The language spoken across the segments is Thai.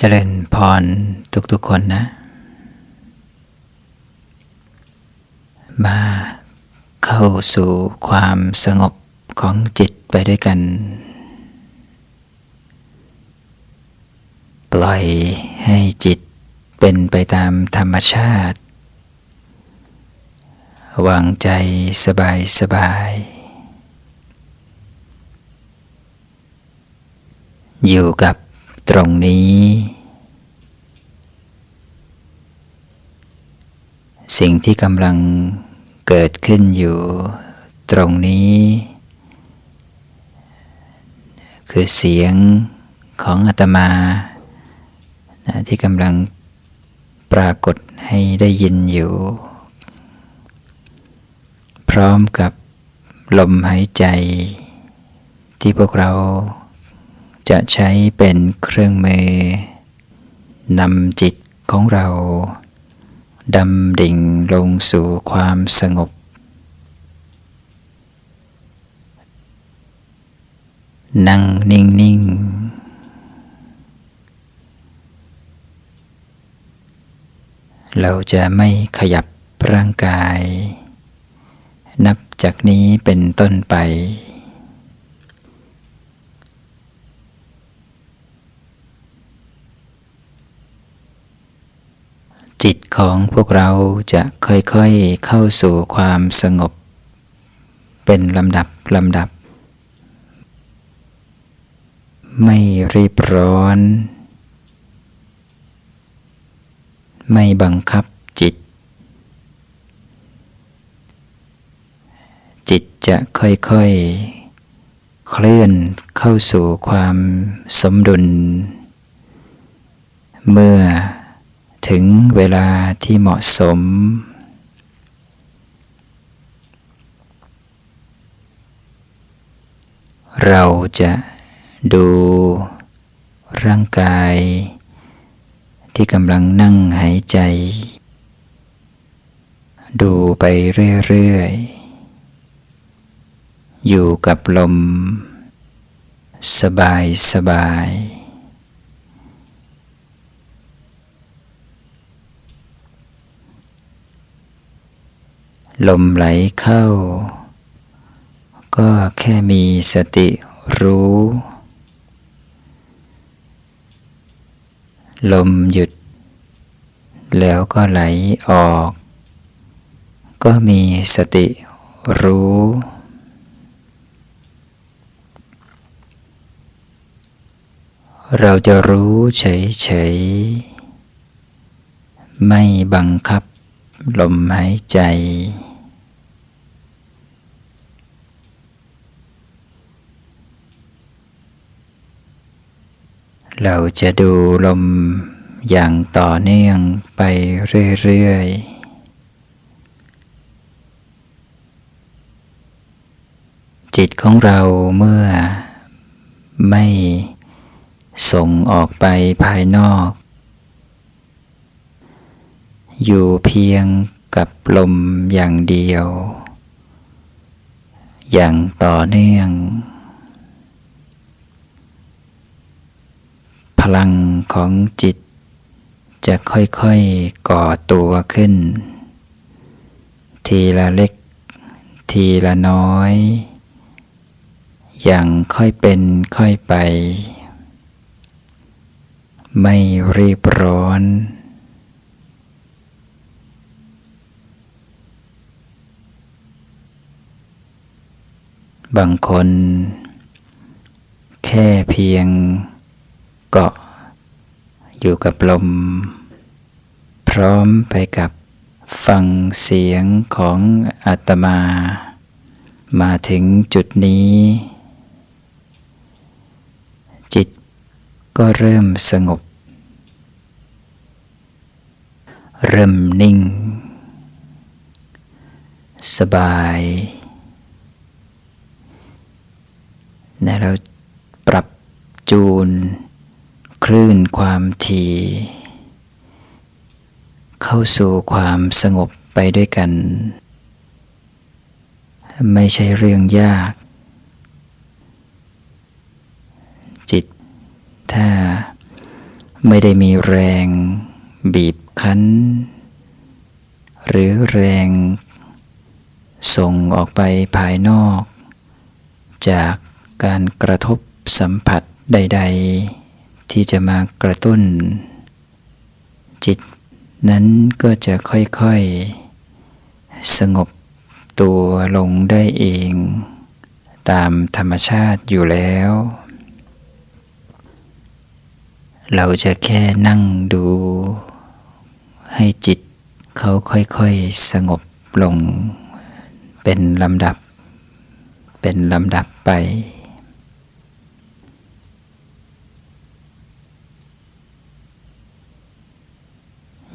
เจริญพรทุกๆคนนะ มาเข้าสู่ความสงบของจิตไปด้วยกัน ปล่อยให้จิตเป็นไปตามธรรมชาติ วางใจสบายสบายๆอยู่กับ ตรงนี้ สิ่งที่กำลังเกิดขึ้นอยู่ตรงนี้ คือเสียงของอาตมานะที่กำลังปรากฏให้ได้ยินอยู่ พร้อมกับลมหายใจที่พวกเรา จะใช้เป็นเครื่องมือนำจิตของเราดำดิ่งลงสู่ความสงบ นั่งนิ่งนิ่งๆเราจะไม่ขยับร่างกาย นับจากนี้เป็นต้นไป จิตของพวกเราจะค่อยๆเข้าสู่ความสงบ เป็นลำดับลำดับ ไม่รีบร้อน ไม่บังคับจิต จิตจะค่อยๆ เคลื่อนเข้าสู่ความสมดุล เมื่อ ถึงเวลาที่เหมาะสม เราจะดูร่างกาย ที่กำลังนั่งหายใจ ดูไปเรื่อยๆ อยู่กับลม สบายสบาย ลมไหลเข้า ก็แค่มีสติรู้ ลมหยุด แล้วก็ไหลออก ก็มีสติรู้ เราจะรู้เฉยๆ ไม่บังคับลมหายใจ เราจะดูลมอย่างต่อเนื่องไปเรื่อยๆจิตของเราเมื่อไม่ส่งออกไปภายนอก อยู่เพียงกับลมอย่างเดียว อย่างต่อเนื่อง ลังของจิต จะค่อยๆก่อตัวขึ้น ทีละเล็ก ทีละน้อย อย่างค่อยเป็นค่อยไป ไม่รีบร้อนบางคน แค่เพียง เกาะอยู่กับลม พร้อมไปกับฟังเสียงของอาตมา มาถึงจุดนี้ จิตก็เริ่มสงบ เริ่มนิ่ง สบายนะเราปรับจูน คลื่นความถี่เข้าสู่ความสงบไปด้วยกัน ไม่ใช่เรื่องยาก จิต ถ้าไม่ได้มีแรงบีบคั้น หรือแรงส่งออกไปภายนอก จากการกระทบสัมผัสใด ๆ ที่จะมากระตุ้น จิตนั้นก็จะค่อยๆ สงบตัวลงได้เอง ตามธรรมชาติอยู่แล้ว เราจะแค่นั่งดู ให้จิตเขาค่อยๆ สงบลง เป็นลำดับ เป็นลำดับไป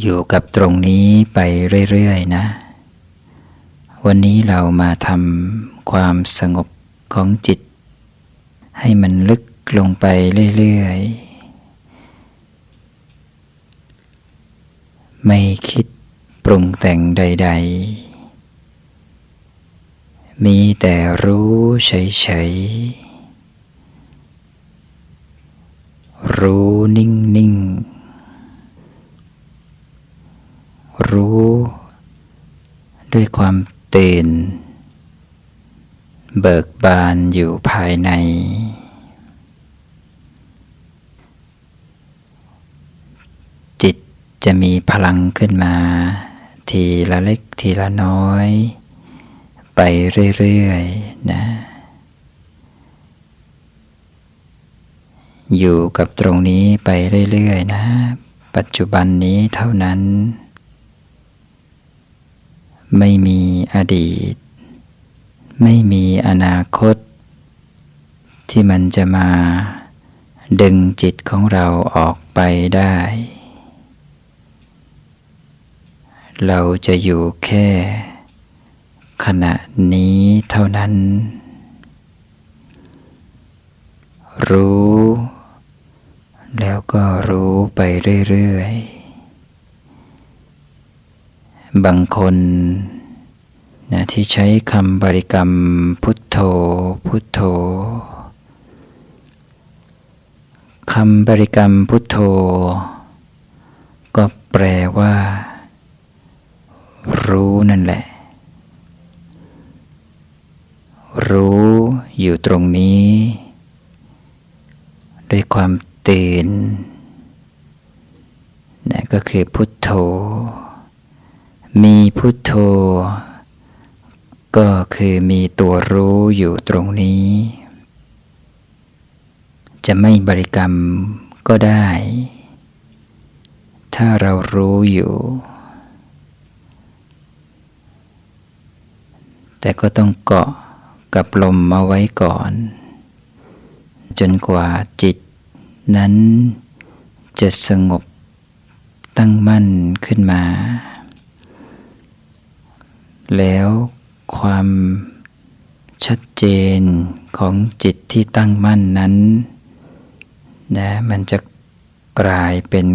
อยู่กับตรงนี้ไปเรื่อยๆนะ วันนี้เรามาทำความสงบของจิต ให้มันลึกลงไปเรื่อยๆ ไม่คิดปรุงแต่งใด ๆ มีแต่รู้เฉยๆ รู้นิ่งๆ รู้ ด้วยความตื่น เบิกบานอยู่ภายใน จิตจะมีพลังขึ้นมา ทีละเล็กทีละน้อย ไปเรื่อยๆนะอยู่กับตรงนี้ไปเรื่อยๆนะ ปัจจุบันนี้เท่านั้น ไม่มีอดีต ไม่มีอนาคต ที่มันจะมา ดึงจิตของเราออกไปได้ เราจะอยู่แค่ ขณะนี้เท่านั้น รู้ แล้วก็รู้ไปเรื่อย ๆ บางคนนะที่ใช้คำบริกรรมพุทโธพุทโธคำบริกรรมพุทโธ ก็แปลว่า รู้นั่นแหละ รู้อยู่ตรงนี้ ด้วยความตื่นนะก็คือพุทโธ มีพุทโธ ก็คือมีตัวรู้อยู่ตรงนี้ จะไม่บริกรรมก็ได้ ถ้าเรารู้อยู่ แต่ก็ต้องเกาะกับลมเอาไว้ก่อน จนกว่าจิตนั้นจะสงบตั้งมั่นขึ้นมา แล้วความชัดเจนของจิตที่ตั้งมั่นนั้นนะมันจะกลายเป็น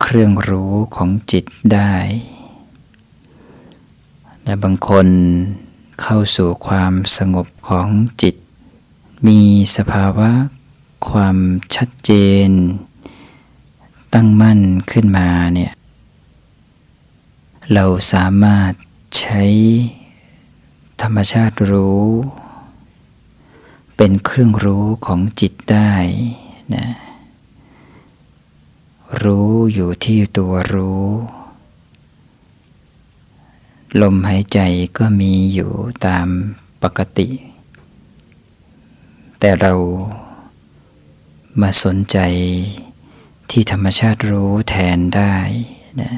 เครื่องรู้ของจิตได้และบางคนเข้าสู่ความสงบของจิต มีสภาวะความชัดเจน ตั้งมั่นขึ้นมาเนี่ยเราสามารถ ใช้ธรรมชาติรู้ เป็นเครื่องรู้ของจิตได้นะรู้อยู่ที่ตัวรู้ ลมหายใจก็มีอยู่ตามปกติ แต่เรามาสนใจที่ธรรมชาติรู้แทนได้นะ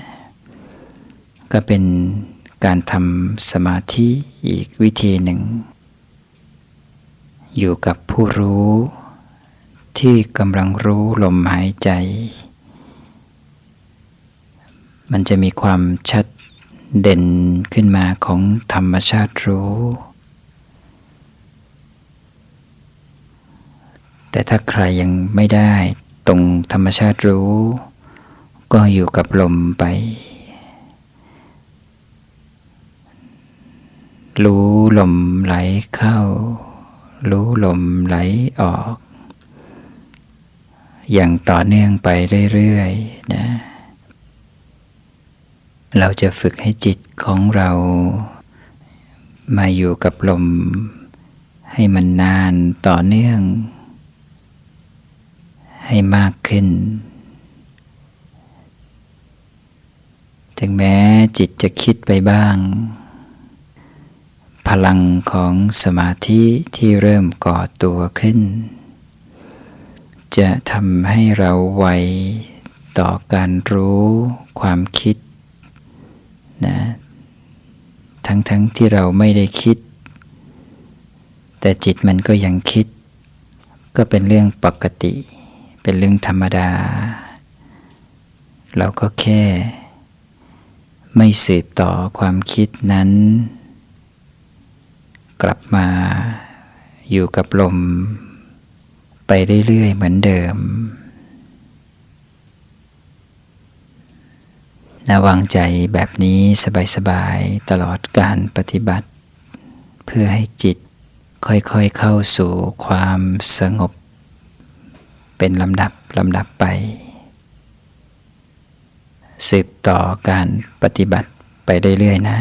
ก็เป็น การทำสมาธิอีกวิธีหนึ่ง อยู่กับผู้รู้ ที่กำลังรู้ลมหายใจ มันจะมีความชัดเด่นขึ้นมาของธรรมชาติรู้ แต่ถ้าใครยังไม่ได้ตรงธรรมชาติรู้ ก็อยู่กับลมไป รู้ลมไหลเข้า รู้ลมไหลออก อย่างต่อเนื่องไปเรื่อยๆนะเราจะฝึกให้จิตของเรา มาอยู่กับลม ให้มันนานต่อเนื่อง ให้มากขึ้น ถึงแม้จิตจะคิดไปบ้าง พลังของสมาธิที่เริ่มก่อตัวขึ้น จะทำให้เราไวต่อการรู้ความคิดนะทั้งๆทที่เราไม่ได้คิด แต่จิตมันก็ยังคิด ก็เป็นเรื่องปกติ เป็นเรื่องธรรมดา เราก็แค่ ไม่สืบต่อความคิดนั้น กลับมา อยู่กับลม ไปเรื่อยๆเหมือนเดิมนะวางใจแบบนี้สบายๆตลอดการปฏิบัติ เพื่อให้จิตค่อยๆเข้าสู่ความสงบ เป็นลำดับลำดับไป สืบต่อการปฏิบัติไปเรื่อยๆนะ